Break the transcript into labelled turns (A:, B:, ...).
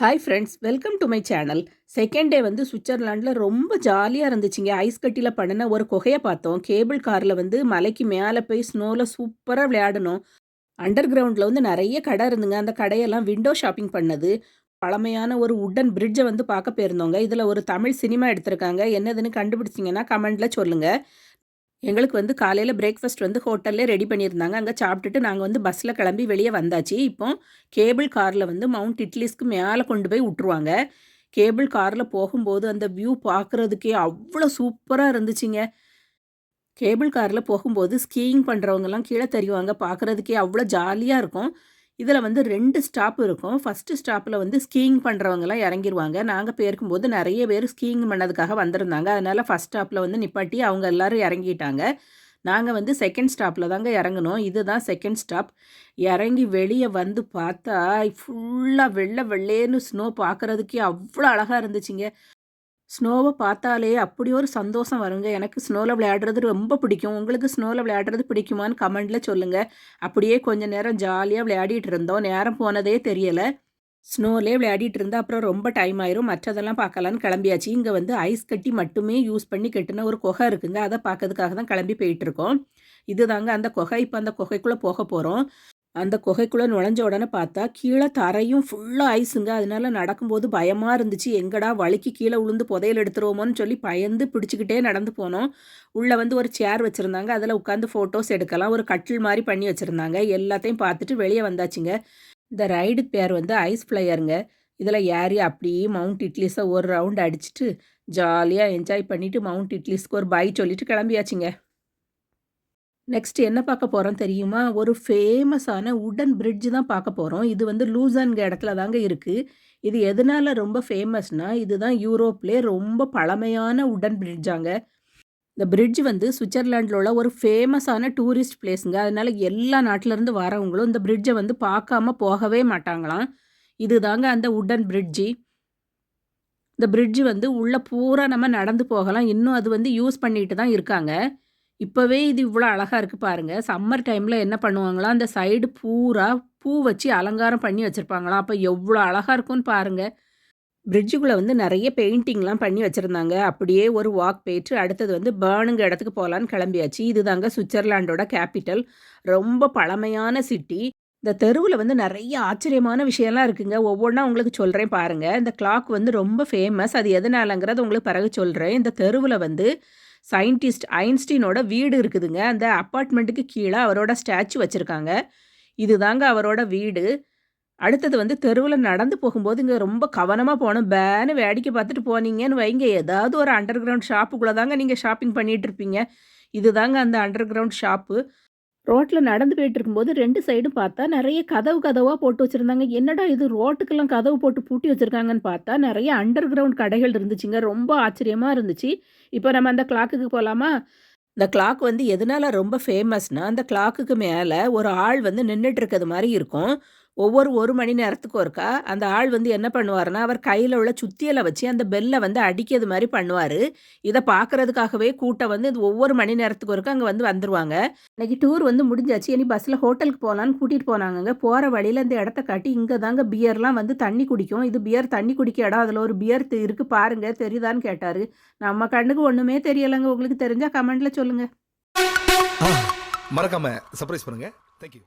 A: Hi friends welcome to my channel second day வந்து சுவிட்சர்லாண்டில் ரொம்ப ஜாலியாக இருந்துச்சுங்க. ஐஸ் கட்டியில் பண்ணின ஒரு குகையை பார்த்தோம். கேபிள் காரில் வந்து மலைக்கு மேலே போய் ஸ்னோவில் சூப்பராக விளையாடணும். அண்டர் கிரவுண்டில் வந்து நிறைய கடை இருந்துங்க. அந்த கடையெல்லாம் விண்டோ ஷாப்பிங் பண்ணது. பழமையான ஒரு உட்டன் பிரிட்ஜை வந்து பார்க்க போயிருந்தோங்க. இதில் ஒரு தமிழ் சினிமா எடுத்திருக்காங்க. என்னதுன்னு கண்டுபிடிச்சிங்கன்னா கமெண்டில் சொல்லுங்கள் எங்களுக்கு வந்து காலையில் பிரேக்ஃபாஸ்ட் வந்து ஹோட்டல்லே ரெடி பண்ணியிருந்தாங்க. அங்கே சாப்பிட்டுட்டு நாங்கள் வந்து பஸ்ஸில் கிளம்பி வெளியே வந்தாச்சு. இப்போ கேபிள் காரில் வந்து மவுண்ட் இட்லிஸ்க்கு மேலே கொண்டு போய் விட்ருவாங்க கேபிள் காரில் போகும்போது அந்த வியூ பார்க்குறதுக்கே அவ்வளோ சூப்பராக இருந்துச்சுங்க. கேபிள் காரில் போகும்போது ஸ்கீயிங் பண்ணுறவங்கலாம் கீழே தெரிவாங்க. பார்க்குறதுக்கே அவ்வளோ ஜாலியாக இருக்கும். இதில் வந்து ரெண்டு ஸ்டாப் இருக்கும். ஃபஸ்ட்டு ஸ்டாப்பில் வந்து ஸ்கீயிங் பண்ணுறவங்கலாம் இறங்கிடுவாங்க நாங்கள் போயிருக்கும்போது நிறைய பேர் ஸ்கீயிங் பண்ணதுக்காக வந்திருந்தாங்க. அதனால் ஃபஸ்ட் ஸ்டாப்பில் வந்து நிப்பாட்டி அவங்க எல்லோரும் இறங்கிட்டாங்க. நாங்கள் வந்து செகண்ட் ஸ்டாப்பில் தாங்க இறங்கணும் இதுதான் செகண்ட் ஸ்டாப் இறங்கி வெளியே வந்து பார்த்தா ஃபுல்லாக வெள்ளை வெள்ளேன்னு ஸ்னோ பார்க்குறதுக்கே அவ்வளோ அழகாக இருந்துச்சுங்க. ஸ்னோவை பார்த்தாலே அப்படி ஒரு சந்தோஷம் வருங்க. எனக்கு ஸ்னோவில் விளையாடுறது ரொம்ப பிடிக்கும். உங்களுக்கு ஸ்னோவில் விளையாடுறது பிடிக்குமான்னு கமெண்டில் சொல்லுங்கள் அப்படியே கொஞ்சம் நேரம் ஜாலியாக விளையாடிட்டு இருந்தோம். நேரம் போனதே தெரியலை. ஸ்னோலே விளையாடிட்டு இருந்தால் அப்புறம் ரொம்ப டைம் ஆயிரும். மற்றதெல்லாம் பார்க்கலான்னு கிளம்பியாச்சு. இங்கே வந்து ஐஸ் கட்டி மட்டுமே யூஸ் பண்ணி கட்டின ஒரு குகை இருக்குங்க. அதை பார்க்கறதுக்காக தான் கிளம்பி போயிட்டுருக்கோம் இது தாங்க அந்த குகை. இப்போ அந்த குகைக்குள்ளே போக போகிறோம் அந்த குகைக்குள்ளே நுழைஞ்ச உடனே பார்த்தா கீழே தரையும் ஃபுல்லாக ஐஸுங்க அதனால நடக்கும்போது பயமாக இருந்துச்சு. எங்கடா வழுக்கி கீழே உளுந்து புதையல் எடுத்துருவோமோன்னு சொல்லி பயந்து பிடிச்சிக்கிட்டே நடந்து போனோம். உள்ளே வந்து ஒரு சேர் வச்சுருந்தாங்க. அதில் உட்காந்து ஃபோட்டோஸ் எடுக்கலாம். ஒரு கட்டில் மாதிரி பண்ணி வச்சுருந்தாங்க. எல்லாத்தையும் பார்த்துட்டு வெளியே வந்தாச்சுங்க. இந்த ரைடு பேர் வந்து ஐஸ் ஃப்ளையருங்க இதில் ஏறி அப்படியே மவுண்ட் இட்லிஸை ஒரு ரவுண்ட் அடிச்சுட்டு ஜாலியாக என்ஜாய் பண்ணிவிட்டு மவுண்ட் இட்லிஸ்க்கு ஒரு பை சொல்லிவிட்டு கிளம்பியாச்சுங்க. நெக்ஸ்ட் என்ன பார்க்க போகிறோம் தெரியுமா? ஒரு ஃபேமஸான உடன் பிரிட்ஜ் தான் பார்க்க போகிறோம் இது வந்து லூசான்க இடத்துல தாங்க இருக்குது இது எதனால் ரொம்ப ஃபேமஸ்னால் இதுதான் யூரோப்லேயே ரொம்ப பழமையான உடன் பிரிட்ஜாங்க இந்த பிரிட்ஜ் வந்து சுவிட்சர்லாண்டில் உள்ள ஒரு ஃபேமஸான டூரிஸ்ட் பிளேஸுங்க அதனால் எல்லா நாட்டிலேருந்து வரவங்களும் இந்த பிரிட்ஜை வந்து பார்க்காம போகவே மாட்டாங்களாம். இது தாங்க அந்த உடன் பிரிட்ஜி இந்த பிரிட்ஜ் வந்து உள்ளே பூரா நம்ம நடந்து போகலாம். இன்னும் அது வந்து யூஸ் பண்ணிட்டு தான் இருக்காங்க. இப்போவே இது இவ்வளோ அழகாக இருக்குது பாருங்கள் சம்மர் டைமில் என்ன பண்ணுவாங்களாம் அந்த சைடு பூரா பூ வச்சு அலங்காரம் பண்ணி வச்சுருப்பாங்களாம் அப்போ எவ்வளோ அழகாக இருக்கும்னு பாருங்கள் பிரிட்ஜுக்குள்ளே வந்து நிறைய பெயிண்டிங்லாம் பண்ணி வச்சுருந்தாங்க. அப்படியே ஒரு வாக் போயிட்டு அடுத்தது வந்து பேர்னுங்க இடத்துக்கு போகலான்னு கிளம்பியாச்சு. இது தாங்க சுவிட்சர்லாண்டோட கேபிட்டல் ரொம்ப பழமையான சிட்டி இந்த தெருவில் வந்து நிறைய ஆச்சரியமான விஷயம்லாம் இருக்குங்க. ஒவ்வொன்றா உங்களுக்கு சொல்கிறேன் பாருங்கள் இந்த கிளாக் வந்து ரொம்ப ஃபேமஸ் அது எதனாலங்கிறது உங்களுக்கு பிறகு சொல்கிறேன் இந்த தெருவில் வந்து சயின்டிஸ்ட் ஐன்ஸ்டீனோட வீடு இருக்குதுங்க. அந்த அப்பார்ட்மெண்ட்டுக்கு கீழே அவரோட ஸ்டாச்சு வச்சுருக்காங்க. இது தாங்க அவரோட வீடு. அடுத்தது வந்து தெருவில் நடந்து போகும்போது இங்கே ரொம்ப கவனமாக போகணும் பேனு வேடிக்கை பார்த்துட்டு போனீங்கன்னு வைங்க. ஏதாவது ஒரு அண்டர் கிரவுண்ட் ஷாப்புக்குள்ளே தாங்க நீங்கள் ஷாப்பிங் பண்ணிகிட்டு இருப்பீங்க. இது தாங்க அந்த அண்டர் கிரவுண்ட் ஷாப்பு ரோட்டில் நடந்து போயிட்டு இருக்கும்போது ரெண்டு சைடும் பார்த்தா நிறைய கதவு கதவாக போட்டு வச்சுருந்தாங்க. என்னடா இது? ரோட்டுக்கெல்லாம் கதவு போட்டு பூட்டி வச்சுருக்காங்கன்னு பார்த்தா நிறைய அண்டர் கிரவுண்ட் கடைகள் இருந்துச்சுங்க. ரொம்ப ஆச்சரியமாக இருந்துச்சு. இப்போ நம்ம அந்த கிளாக்குக்கு போகலாமா இந்த கிளாக் வந்து எதனால் ரொம்ப ஃபேமஸ்னால் அந்த கிளாக்குக்கு மேலே ஒரு ஆள் வந்து நின்றுட்டு இருக்கிறது மாதிரி இருக்கும். ஒவ்வொரு ஒரு மணி நேரத்துக்கு ஒருக்கா அந்த ஆள் வந்து என்ன பண்ணுவார்னா அவர் கையில் உள்ள சுத்தியலை வச்சு அந்த பெல்லை வந்து அடிக்கிறது மாதிரி பண்ணுவார். இதை பார்க்குறதுக்காகவே கூட்டம் வந்து ஒவ்வொரு மணி நேரத்துக்கு ஒருக்கா அங்கே வந்து வந்துருவாங்க. இன்னைக்கு டூர் வந்து முடிஞ்சாச்சு. இனி பஸ்ஸில் ஹோட்டலுக்கு போகலான்னு கூட்டிகிட்டு போனாங்க போகிற வழியில் இந்த இடத்த காட்டி இங்கே தாங்க பியர்லாம் வந்து தண்ணி குடிக்கும். இது பியர் தண்ணி குடிக்க இடம். அதில் ஒரு பியர் இருக்குது பாருங்க. தெரியுதான்னு கேட்டார். நம்ம கண்ணுக்கு ஒன்றுமே தெரியலைங்க. உங்களுக்கு தெரிஞ்சால் கமெண்ட்டில் சொல்லுங்கள்
B: மறக்காம சர்ப்ரைஸ் பண்ணுங்க. தேங்க்யூ